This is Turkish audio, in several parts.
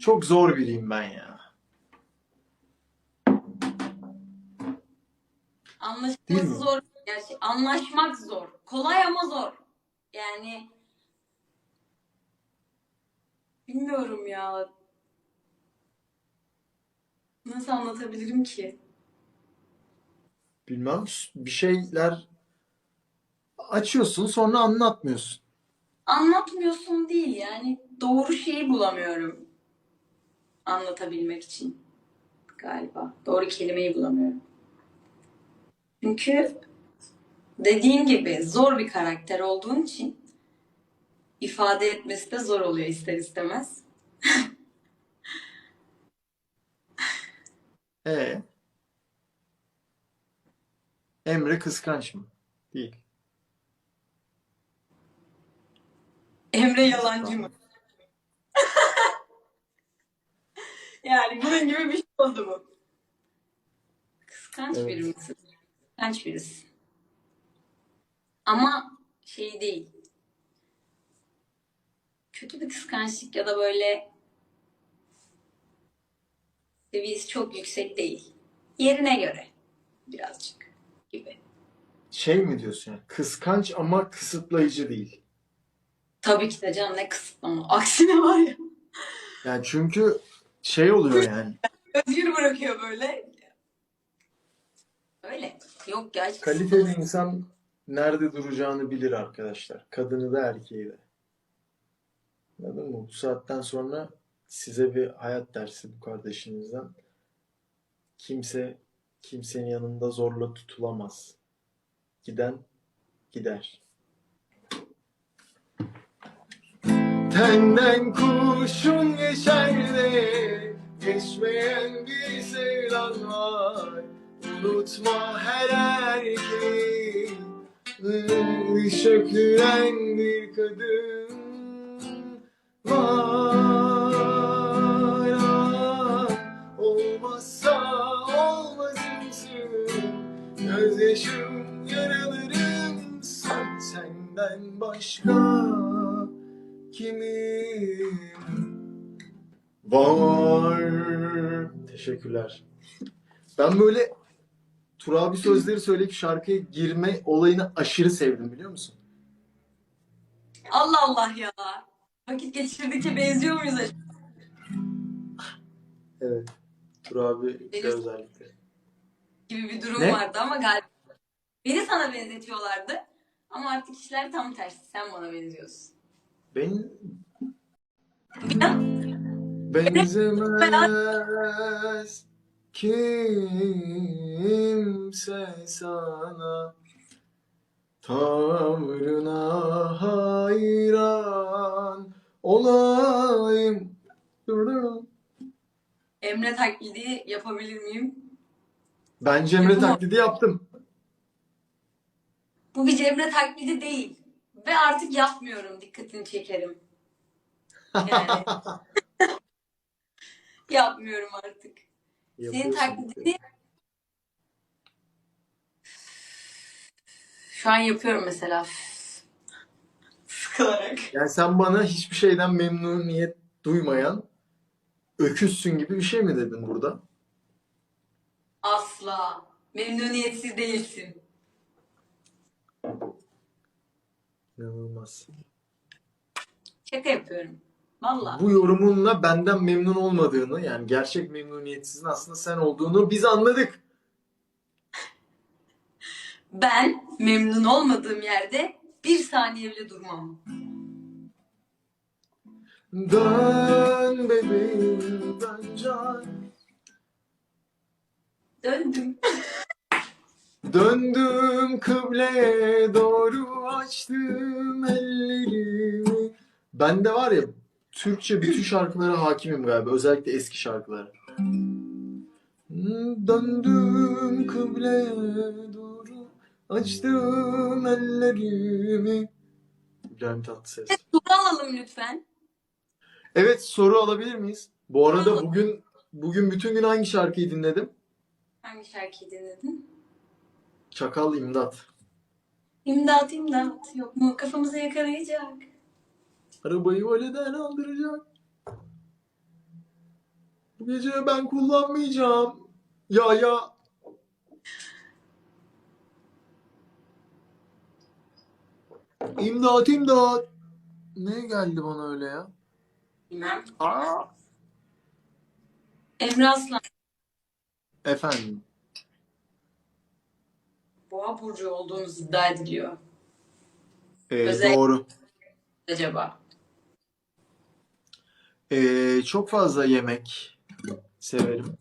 Çok zor biriyim ben ya. Değil Anlaşılması mi? zor. Gerçi anlaşmak zor. Kolay ama zor. Yani bilmiyorum ya. Nasıl anlatabilirim ki? Bilmem bir şeyler açıyorsun sonra anlatmıyorsun. Anlatmıyorsun değil yani doğru şeyi bulamıyorum anlatabilmek için galiba. Doğru kelimeyi bulamıyorum. Çünkü dediğin gibi zor bir karakter olduğun için ifade etmesi de zor oluyor ister istemez. E Emre kıskanç mı? Değil. Emre yalancı mı? Yani bunun gibi bir şey oldu bu. Kıskanç Evet. biri misin? Kıskanç birisi. Ama şey değil. Kötü bir kıskançlık ya da böyle seviyesi çok yüksek değil. Yerine göre birazcık gibi. Şey mi diyorsun yani? Kıskanç ama kısıtlayıcı değil. Tabii ki de canım ne kısıtlama. Aksine var ya. Yani çünkü şey oluyor yani. Özgür bırakıyor böyle. Öyle. Yok gerçekten. Kaliteli insan nerede duracağını bilir arkadaşlar. Kadını da erkeği de. Anladın mı? Bu saatten sonra size bir hayat dersi bu kardeşinizden. Kimse kimsenin yanında zorla tutulamaz. Giden gider. Tenden kurşun geçer geçmeyen bir sevdan var. Unutma her erkeği. Şökülen bir kadın var. Ah, Olmazsa olmazımsın Gözyaşım yaralarımsın Senden başka kimim var Teşekkürler. Ben böyle Turabi sözleri söyleyip şarkıya girme olayını aşırı sevdim biliyor musun? Allah Allah ya. Vakit geçirdikçe benziyor muyuz acaba? Evet. Turabi Benim- özellikle. gibi bir durum Ne? vardı ama galiba beni sana benzetiyorlardı. Ama artık işler tam tersi. Sen bana benziyorsun. Ben benzemez kimse sana Tavrına hayran olayım. Emre taklidi yapabilir miyim? Ben Cemre Yapamam. taklidi yaptım. Bu bir Cemre taklidi değil. Ve artık yapmıyorum. Dikkatini çekerim. Yani. Yapmıyorum artık. Senin taklidini şu an yapıyorum mesela. Sıkılarak. Yani sen bana hiçbir şeyden memnuniyet duymayan öküzsün gibi bir şey mi dedin burada? Asla. Memnuniyetsiz değilsin. İnanılmaz. Şaka yapıyorum. Valla. Bu yorumunla benden memnun olmadığını yani gerçek memnuniyetsizin aslında sen olduğunu biz anladık. Ben memnun olmadığım yerde bir saniye bile durmam. Dön bebeğim dön can. Döndüm. Döndüm kıbleye doğru açtım ellerimi. Ben de var ya Türkçe bütün şarkılara hakimim galiba. Özellikle eski şarkılara. Döndüm kıbleye doğru açtım ellerimi. İbrahim Tatlıses. Soru alalım lütfen. Evet soru alabilir miyiz? Bu arada bugün bugün bütün gün hangi şarkıyı dinledim? Hangi şarkıyı dinledin? Çakal İmdat. İmdat imdat. Yok mu kafamızı yakalayacak. Arabayı valeden aldıracak. Bu gece ben kullanmayacağım. Ya ya. İmdat imdat. Ne geldi bana öyle ya? Bilmem. Aa. Emre Aslan Efendim. boğa burcu olduğunuz iddia ediliyor. Ee, Özel- doğru. Acaba? Ee, çok fazla yemek severim.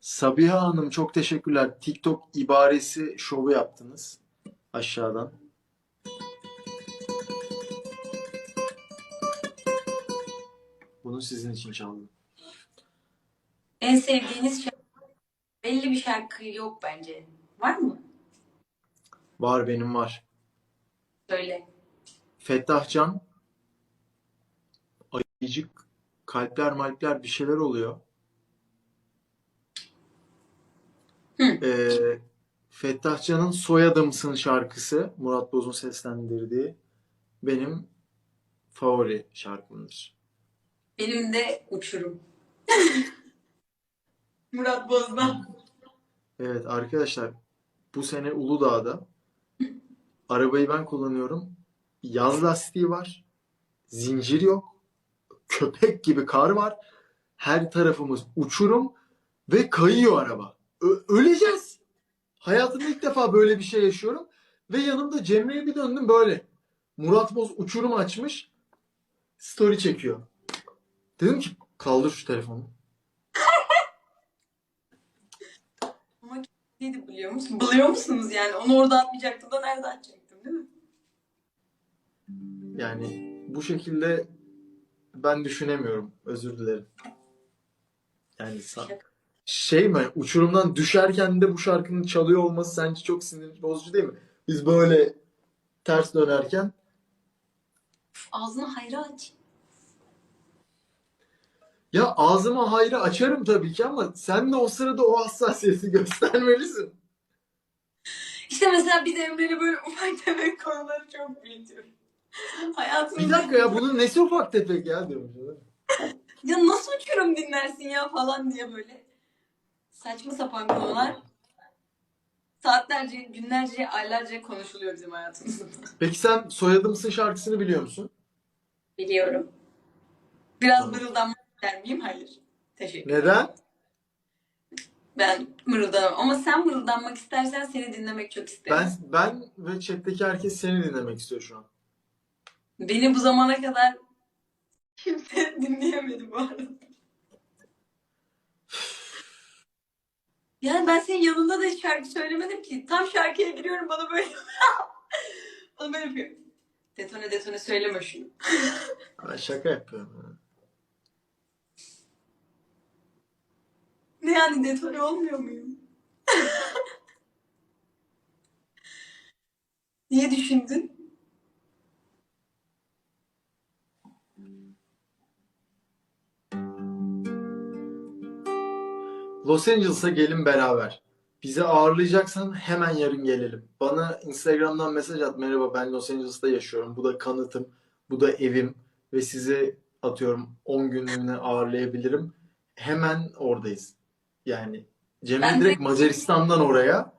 Sabiha Hanım çok teşekkürler. TikTok ibaresi şovu yaptınız aşağıdan. Bunu sizin için çaldım. En sevdiğiniz şarkı belli bir şarkı yok bence. Var mı? Var benim var. Söyle. Fettah Can, Ayıcık, kalpler malpler bir şeyler oluyor. Hı. Ee, Fettah Can'ın Soyadımsın şarkısı Murat Boz'un seslendirdiği benim favori şarkımdır. Benim de uçurum. Murat Boz'dan. Evet arkadaşlar bu sene Uludağ'da arabayı ben kullanıyorum. Yaz lastiği var. Zincir yok. Köpek gibi kar var. Her tarafımız uçurum ve kayıyor araba. Ö- öleceğiz. Hayatımda ilk defa böyle bir şey yaşıyorum. Ve yanımda Cemre'ye bir döndüm böyle. Murat Boz uçurum açmış. Story çekiyor. Dedim ki kaldır şu telefonu. Ama neydi biliyor musun? Biliyor musunuz yani? Onu orada atmayacaktım da nerede atacaktım değil mi? Yani bu şekilde ben düşünemiyorum. Özür dilerim. Yani sa- şey mi uçurumdan düşerken de bu şarkının çalıyor olması sence çok sinir bozucu değil mi? Biz böyle ters dönerken Ağzını hayra aç. ya ağzıma hayra açarım tabii ki ama sen de o sırada o hassasiyeti göstermelisin. İşte mesela biz Emre'yle böyle ufak tefek konuları çok büyütüyoruz. Hayatımda... Bir dakika ya bunun nesi ufak tefek ya diyorum. Ya nasıl uçurum dinlersin ya falan diye böyle. Saçma sapan konular. Saatlerce, günlerce, aylarca konuşuluyor bizim hayatımızda. Peki sen Soyadımsın şarkısını biliyor musun? Biliyorum. Biraz mırıldanmak ister miyim? Hayır. Teşekkür Neden? Ben mırıldanamam. Ama sen mırıldanmak istersen seni dinlemek çok isterim. Ben ben ve chat'teki herkes seni dinlemek istiyor şu an. Beni bu zamana kadar kimse dinleyemedi bu arada. Yani ben senin yanında da hiç şarkı söylemedim ki. Tam şarkıya giriyorum bana böyle bana böyle yapıyor. Detone detone söyleme şunu. Ben şaka yapıyorum. Ne yani detone olmuyor muyum? Niye düşündün? Los Angeles'a gelin beraber. Bizi ağırlayacaksan hemen yarın gelelim. Bana Instagram'dan mesaj at. Merhaba ben Los Angeles'ta yaşıyorum. Bu da kanıtım. Bu da evim. Ve sizi atıyorum 10 günlüğüne ağırlayabilirim. Hemen oradayız. Yani Cemre Ben de- direkt Macaristan'dan oraya.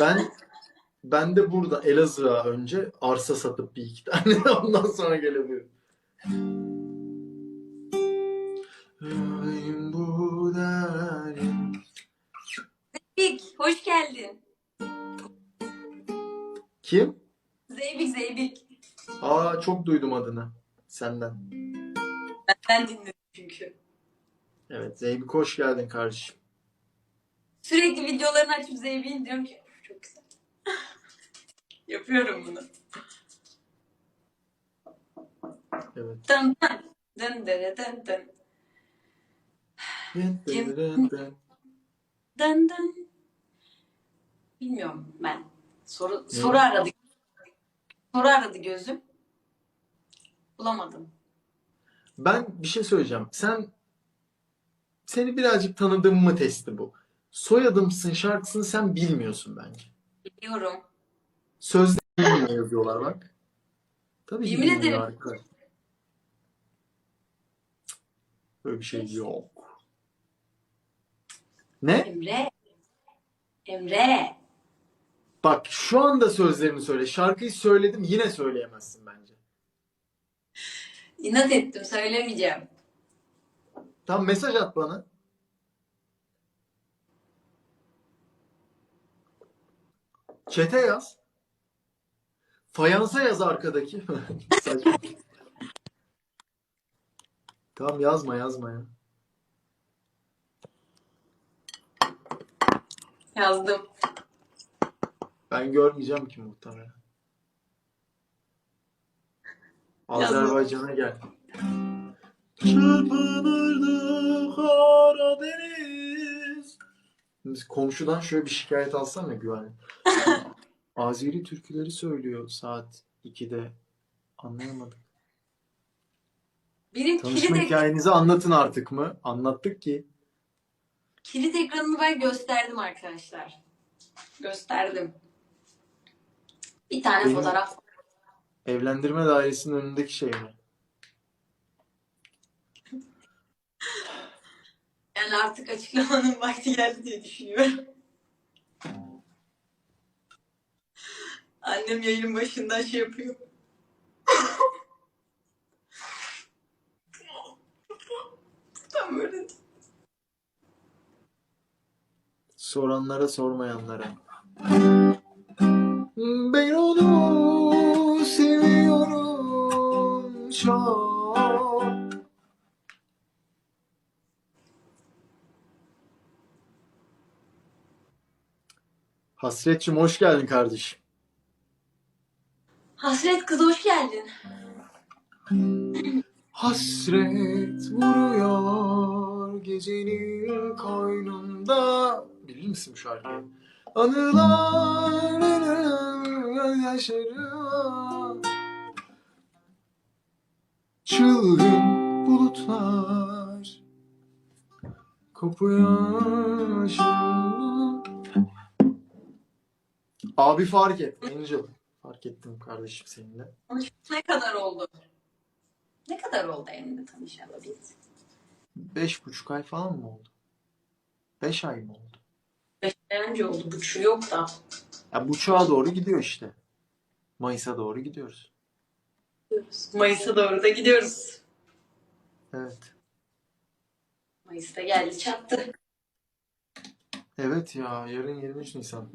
Ben ben de burada Elazığ'a önce arsa satıp bir iki tane ondan sonra gelebilirim. Yüreğim bu Zeybik, hoş geldin. Kim? Zeybik, Zeybik. Aa çok duydum adını senden. Ben dinledim çünkü. Evet Zeybik hoş geldin kardeşim. Sürekli videolarını açıp Zeybik'in diyorum ki "Of, çok güzel. Yapıyorum bunu. Evet. Dın dın. Dın dın dın dın. Dın dın. Bilmiyorum ben. Soru, soru aradı. Soru aradı gözüm. Bulamadım. Ben bir şey söyleyeceğim. Sen seni birazcık tanıdığım mı testi bu. Soyadımsın şarkısını sen bilmiyorsun bence. Biliyorum. Sözde bilmiyor yazıyorlar bak. Tabii Yemin ederim. arkadaş. Böyle bir şey yok. Ne? Emre. Emre. Bak şu anda sözlerini söyle. Şarkıyı söyledim yine söyleyemezsin bence. İnat ettim söylemeyeceğim. Tamam mesaj at bana. Çete yaz. Fayansa yaz arkadaki. Saçma. Tamam yazma yazma ya. Yazdım. Ben görmeyeceğim ki muhtemelen. Azerbaycan'a gel. Çırpınırdı Karadeniz. Şimdi komşudan şöyle bir şikayet alsam ya güvenlik. Azeri türküleri söylüyor saat 2'de. Anlayamadım. Benim Tanışma kilit, hikayenizi anlatın artık mı? Anlattık ki. kilit ekranını ben gösterdim arkadaşlar. Gösterdim. Bir tane Benim- fotoğraf. Evlendirme dairesinin önündeki şey mi? Yani artık açıklamanın vakti geldi diye düşünüyorum. Annem yayının başından şey yapıyor. Böyle. Soranlara sormayanlara. Ben onu seviyorum çok. Hasretçim hoş geldin kardeşim. Hasret kız hoş geldin. Hasret vuruyor gecenin koynunda. Bilir misin bu şarkıyı? Anılar yaşarım. Çılgın bulutlar kopuyor şimdi. Abi fark et. Angel. Fark ettim kardeşim seninle. Ne kadar oldu? Ne kadar oldu Emre tanışalı biz? Beş buçuk ay falan mı oldu? Beş ay mı oldu? Beş ay önce oldu. Buçuğu yok da. Ya buçuğa doğru gidiyor işte. Mayıs'a doğru gidiyoruz. Mayıs'a doğru da gidiyoruz. Evet. Mayıs'ta geldi çattı. Evet ya yarın 23 Nisan.